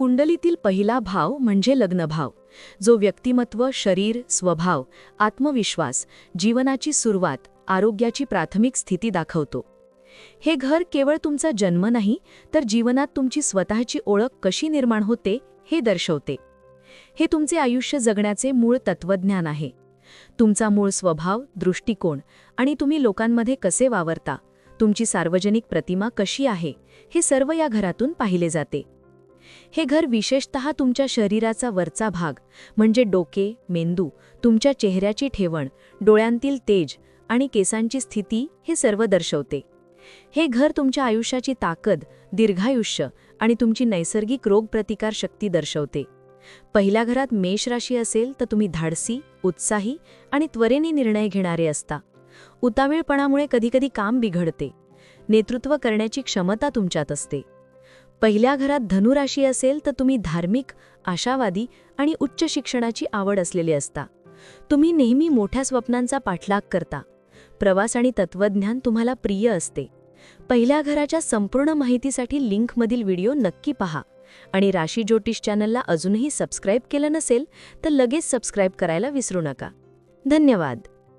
कुंडलीतील पहिला भाव म्हणजे लग्नभाव जो व्यक्तिमत्व शरीर स्वभाव आत्मविश्वास जीवनाची सुरुवात आरोग्याची प्राथमिक स्थिती दाखवतो. हे घर केवळ तुमचा जन्म नाही तर जीवनात तुमची स्वतःची ओळख कशी निर्माण होते हे दर्शवते. हे तुमचे आयुष्य जगण्याचे मूळ तत्वज्ञान आहे. तुमचा मूळ स्वभाव दृष्टिकोन आणि तुम्ही लोकांमध्ये कसे वावरता तुमची सार्वजनिक प्रतिमा कशी आहे हे सर्व या घरातून पाहिले जाते. हे घर विशेषतः तुमच्या शरीराचा वरचा भाग म्हणजे डोके मेंदू तुमच्या चेहऱ्याची ठेवण डोळ्यांतील तेज आणि केसांची स्थिती हे सर्व दर्शवते. हे घर तुमच्या आयुष्याची ताकद दीर्घायुष्य आणि तुमची नैसर्गिक रोगप्रतिकार शक्ती दर्शवते. पहिल्या घरात मेष राशी असेल तर तुम्ही धाडसी उत्साही आणि त्वरेने निर्णय घेणारे असता. उतावीळपणामुळे कधीकधी काम बिघडते. नेतृत्व करण्याची क्षमता तुमच्यात असते. पहिल्या घरात धनुराशी असेल तर तुम्ही धार्मिक आशावादी आणि उच्च शिक्षणाची आवड असलेले असता. तुम्ही नेहमी मोठ्या स्वप्नांचा पाठलाग करता. प्रवास आणि तत्वज्ञान तुम्हाला प्रिय असते. पहिल्या घराच्या संपूर्ण माहितीसाठी लिंकमधील व्हिडिओ नक्की पहा. आणि राशी ज्योतिष चॅनलला अजूनही सबस्क्राईब केलं नसेल तर लगेच सबस्क्राईब करायला विसरू नका. धन्यवाद.